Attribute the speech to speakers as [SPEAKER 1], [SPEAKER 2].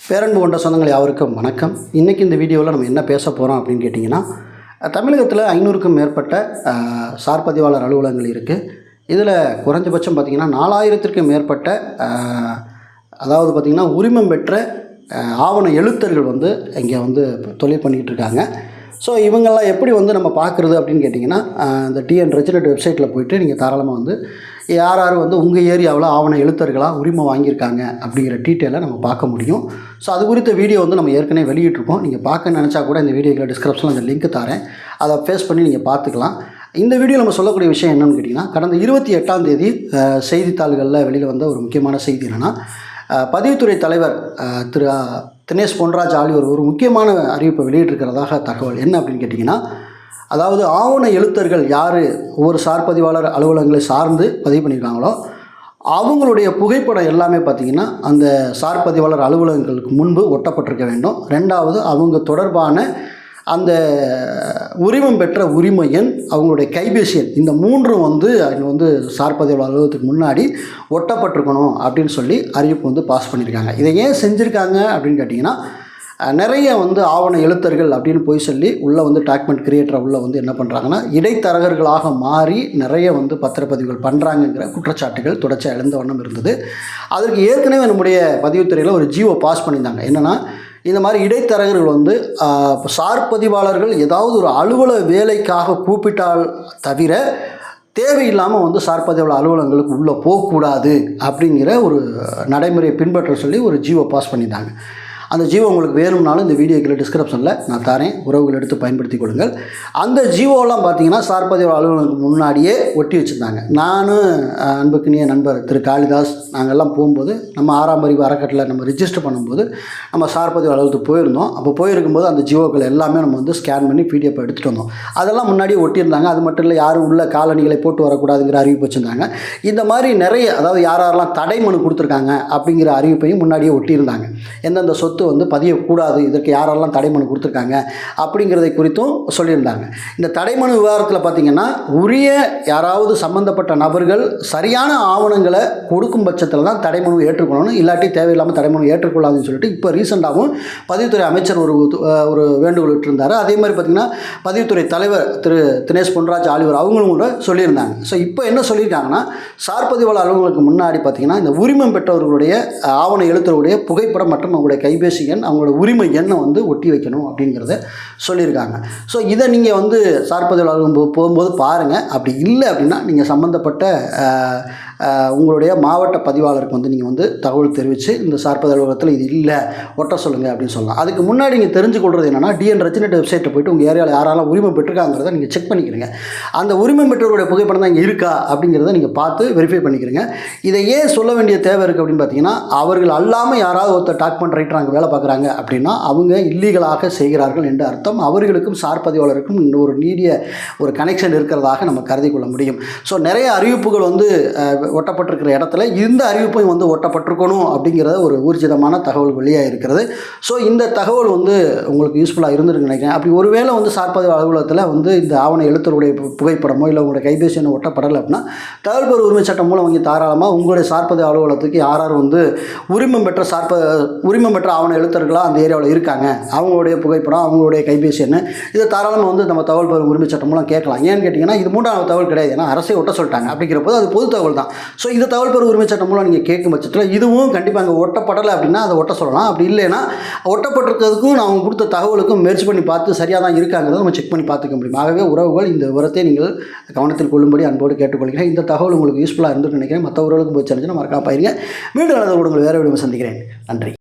[SPEAKER 1] பேரன்பு கொண்ட சொந்தங்கள் யாருக்கும் வணக்கம். இன்றைக்கி இந்த வீடியோவில் நம்ம என்ன பேச போகிறோம் அப்படின்னு கேட்டிங்கன்னா தமிழகத்தில் ஐநூறுக்கும் மேற்பட்ட சார்பதிவாளர் அலுவலகங்கள் இருக்குது இதில் குறைஞ்சபட்சம் பார்த்திங்கன்னா நாலாயிரத்திற்கும் மேற்பட்ட அதாவது பார்த்திங்கன்னா உரிமம் பெற்ற ஆவண எழுத்தர்கள் வந்து இங்கே வந்து தொழில் பண்ணிக்கிட்டு இருக்காங்க. ஸோ இவங்கெல்லாம் எப்படி வந்து நம்ம பார்க்குறது அப்படின்னு கேட்டிங்கன்னா இந்த டிஎன் ரெஜினட் வெப்சைட்டில் போயிட்டு நீங்கள் தாராளமாக வந்து யார் யார் வந்து உங்கள் ஏரியாவில் ஆவண எழுத்தர்களாக உரிமை வாங்கியிருக்காங்க அப்படிங்கிற டீட்டெயிலை நம்ம பார்க்க முடியும். ஸோ அது குறித்த வீடியோ வந்து நம்ம ஏற்கனவே வெளியிட்டிருக்கோம். நீங்கள் பார்க்க நினச்சா கூட இந்த வீடியோக்கில் டிஸ்கிரிப்ஷனில் அந்த லிங்க் தரேன். அதை ஃபேஸ் பண்ணி நீங்கள் பார்த்துக்கலாம். இந்த வீடியோ நம்ம சொல்லக்கூடிய விஷயம் என்னென்னு கேட்டிங்கன்னா கடந்த இருபத்தி எட்டாம் தேதி செய்தித்தாள்களில் வெளியில் வந்த ஒரு முக்கியமான செய்தி என்னென்னா பதிவுத்துறை தலைவர் திரு தினேஷ் பொன்ராஜ் ஆலிவர் ஒரு முக்கியமான அறிவிப்பை வெளியிட்டிருக்கிறதாக தகவல். என்ன அப்படின்னு கேட்டிங்கன்னா அதாவது ஆவண எழுத்தர்கள் யார் ஒவ்வொரு சார் பதிவாளர் அலுவலகங்களை சார்ந்து பதிவு பண்ணியிருக்காங்களோ அவங்களுடைய புகைப்படம் எல்லாமே பார்த்திங்கன்னா அந்த சார் பதிவாளர் அலுவலகங்களுக்கு முன்பு ஒட்டப்பட்டிருக்க வேண்டும். ரெண்டாவது அவங்க தொடர்பான அந்த உரிமம் பெற்ற உரிமை எண் அவங்களுடைய கைபேசி எண் இந்த மூன்றும் வந்து அது வந்து சார் பதிவாளர் அலுவலகத்துக்கு முன்னாடி ஒட்டப்பட்டிருக்கணும் அப்படின்னு சொல்லி அறிவிப்பு வந்து பாஸ் பண்ணியிருக்காங்க. இதை ஏன் செஞ்சுருக்காங்க அப்படின்னு கேட்டிங்கன்னா நிறைய வந்து ஆவண எழுத்தர்கள் அப்படின்னு போய் சொல்லி உள்ளே வந்து டாக்குமெண்ட் கிரியேட்டரை உள்ளே வந்து என்ன பண்ணுறாங்கன்னா இடைத்தரகர்களாக மாறி நிறைய வந்து பத்திரப்பதிவுகள் பண்ணுறாங்கங்கிற குற்றச்சாட்டுகள் தொடர்ச்சியாக எழுந்த வண்ணம் இருந்தது. அதற்கு ஏற்கனவே நம்முடைய பதிவுத்துறையில் ஒரு ஜீவோ பாஸ் பண்ணியிருந்தாங்க. என்னென்னா இந்த மாதிரி இடைத்தரகர்கள் வந்து சார்பதிவாளர்கள் ஏதாவது ஒரு அலுவலக வேலைக்காக கூப்பிட்டால் தவிர தேவையில்லாமல் வந்து சார்பதிவாளர் அலுவலங்களுக்கு அலுவலகங்களுக்கு உள்ளே போகக்கூடாது அப்படிங்கிற ஒரு நடைமுறையை பின்பற்ற சொல்லி ஒரு ஜீவோ பாஸ் பண்ணியிருந்தாங்க. அந்த ஜீவோ உங்களுக்கு வேணும்னாலும் இந்த வீடியோக்கில் டிஸ்கிரிப்ஷனில் நான் தரேன். உறவுகள் எடுத்து பயன்படுத்திக் கொள்ளுங்கள். அந்த ஜீவோலாம் பார்த்தீங்கன்னா சார்பதிவு அலுவலகத்துக்கு முன்னாடியே ஒட்டி வச்சுருந்தாங்க. நானும் அன்புக்குனிய நண்பர் திரு காளிதாஸ் நாங்கள்லாம் போகும்போது நம்ம ஆறாம் அறிவு அறக்கட்டில் நம்ம ரிஜிஸ்டர் பண்ணும்போது நம்ம சார்பதிவு அலுவலகத்துக்கு போயிருந்தோம். அப்போ போயிருக்கும்போது அந்த ஜியோக்கள் எல்லாமே நம்ம வந்து ஸ்கேன் பண்ணி பிடிஎஃப் எடுத்துகிட்டு வந்தோம். அதெல்லாம் முன்னாடியே ஒட்டியிருந்தாங்க. அது மட்டும் இல்லை யாரும் உள்ள காலணிகளை போட்டு வரக்கூடாதுங்கிற அறிவிப்பு வச்சுருந்தாங்க. இந்த மாதிரி நிறைய அதாவது யார் யாரெல்லாம் தடை மனு கொடுத்துருக்காங்க அப்படிங்கிற அறிவிப்பையும் முன்னாடியே ஒட்டியிருந்தாங்க. எந்தெந்த சொத்து வந்து பதியக்கூடாது. இதற்கு யாரெல்லாம் தடை மனு கொடுத்துருக்காங்க அப்படிங்கிறதை குறித்தும் சொல்லியிருந்தாங்க. இந்த தடை மனு விவகாரத்தில் பார்த்திங்கன்னா உரிய யாராவது சம்மந்தப்பட்ட நபர்கள் சரியான ஆவணங்களை கொடுக்கும் பட்சத்தில் தான் தடை மனு ஏற்றுக்கொள்ளணும். இல்லாட்டி தேவையில்லாமல் தடை மனு ஏற்றுக்கொள்ளாதுன்னு சொல்லிட்டு இப்போ ரீசெண்டாகவும் பதிவுத்துறை அமைச்சர் ஒரு ஒரு வேண்டுகோள் விட்டுருந்தார். அதே மாதிரி பார்த்திங்கன்னா பதிவுத்துறை தலைவர் திரு தினேஷ் பொன்ராஜ் ஆலிவர் அவங்களும் கூட சொல்லியிருந்தாங்க. ஸோ இப்போ என்ன சொல்லியிருக்காங்கன்னா சார் பதிவாளர் அலுவலங்களுக்கு முன்னாடி பார்த்திங்கன்னா இந்த உரிமம் பெற்றவர்களுடைய ஆவண எழுத்தருடைய புகைப்படம் மற்றும் அவங்களுடைய கைபேசி எண் அவங்களோட உரிமை எண்ணை வந்து ஒட்டி வைக்கணும் அப்படிங்கிறத சொல்லியிருக்காங்க. ஸோ இதை நீங்கள் வந்து சார் போ- போகும்போது பாருங்கள் அப்படி இல்லை அப்படின்னா நீங்கள் சம்மந்தப்பட்ட உங்களுடைய மாவட்ட பதிவாளருக்கு வந்து நீங்கள் வந்து தகவல் தெரிவித்து இந்த சார்பதி அலுவலகத்தில் இது இல்லை ஒட்ட சொல்லுங்கள் அப்படின்னு சொல்லலாம். அதுக்கு முன்னாடி நீங்கள் தெரிஞ்சு கொள்வது என்னென்னா டிஎன் ரச்சினட் வெப்சைட்டை போயிட்டு உங்கள் ஏரியாவில் யாராலும் உரிமை பெற்றிருக்காங்கிறத நீங்கள் செக் பண்ணிக்கிறீங்க. அந்த உரிமை பெற்றவருடைய புகைப்படம் தான் இங்கே இருக்கா அப்படிங்கிறத நீங்கள் பார்த்து வெரிஃபை பண்ணிக்கிறீங்க. இதை ஏன் சொல்ல வேண்டிய தேவை இருக்குது அப்படின்னு பார்த்தீங்கன்னா அவர்கள் அல்லாமல் யாராவது ஒருத்தர் டாக்குமெண்ட் ரைட்டர் அங்கே வேலை பார்க்குறாங்க அப்படின்னா அவங்க இல்லீகலாக செய்கிறார்கள் என்று அர்த்தம். அவர்களுக்கும் சார் பதிவாளருக்கும் ஒரு நீடிய ஒரு கனெக்ஷன் இருக்கிறதாக நம்ம கருதி கொள்ள முடியும். ஸோ நிறைய அறிவிப்புகள் வந்து ஒட்டப்பட்டிருக்கிற இடத்துல இந்த அறிவிப்பையும் வந்து ஒட்டப்பட்டிருக்கணும் அப்படிங்கிறத ஒரு ஊர்ஜிதமான தகவல் வெளியாக இருக்கிறது. ஸோ இந்த தகவல் வந்து உங்களுக்கு யூஸ்ஃபுல்லாக இருந்திருக்கு நினைக்கிறேன். அப்படி ஒருவேளை வந்து சார்பதிவு அலுவலகத்தில் வந்து இந்த ஆவண எழுத்தருடைய புகைப்படமோ இல்லை உங்களுடைய கைபேசி எண்ணை ஒட்டப்படலை அப்படின்னா தகவல் பெறும் உரிமை சட்டம் மூலம் வங்கி தாராளமாக உங்களுடைய சார்பதிவு அலுவலகத்துக்கு யார் யார் வந்து உரிமம் பெற்ற சார்ப உரிமம் பெற்ற ஆவண எழுத்தர்களாக அந்த ஏரியாவில் இருக்காங்க. அவங்களுடைய புகைப்படம் அவங்களுடைய கைபேசி என்ன இதை தாராளமாக வந்து நம்ம தகவல் பெறும் உரிமை சட்டம் மூலம் கேட்கலாம். ஏன்னு கேட்டிங்கன்னா இது மூன்றாவது தகவல் கிடையாது. ஏன்னா அரசே ஒட்ட சொல்லிட்டாங்க. அப்படிங்கிற போது அது பொது தகவல் தான். ஸோ இந்த தகவல் பெறும் உரிமை சட்டம் மூலம் நீங்கள் கேட்கும் பட்சத்தில் இதுவும் கண்டிப்பாக அங்கே ஒட்டப்படலை அப்படின்னா அதை ஒட்ட சொல்லலாம். அப்படி இல்லைன்னா ஒட்டப்பட்டிருக்கிறதுக்கும் நான் அவங்க கொடுத்த தகவலுக்கும் முயற்சி பண்ணி பார்த்து சரியாக தான் இருக்காங்கிறத நம்ம செக் பண்ணி பார்த்துக்க முடியும். ஆகவே உறவுகள் இந்த விவரத்தை நீங்கள் கவனத்தில் கொள்ளும்படி அன்போடு கேட்டுக்கொள்கிறேன். இந்த தகவல் உங்களுக்கு யூஸ்ஃபுல்லாக இருந்துன்னு நினைக்கிறேன். மற்ற உறவுகளுக்கும் போய் சேர்ந்துச்சுன்னா மறக்காம பாருங்க. மீண்டும் நல்ல உங்களுக்கு வேறு விடுமை சந்திக்கிறேன். நன்றி.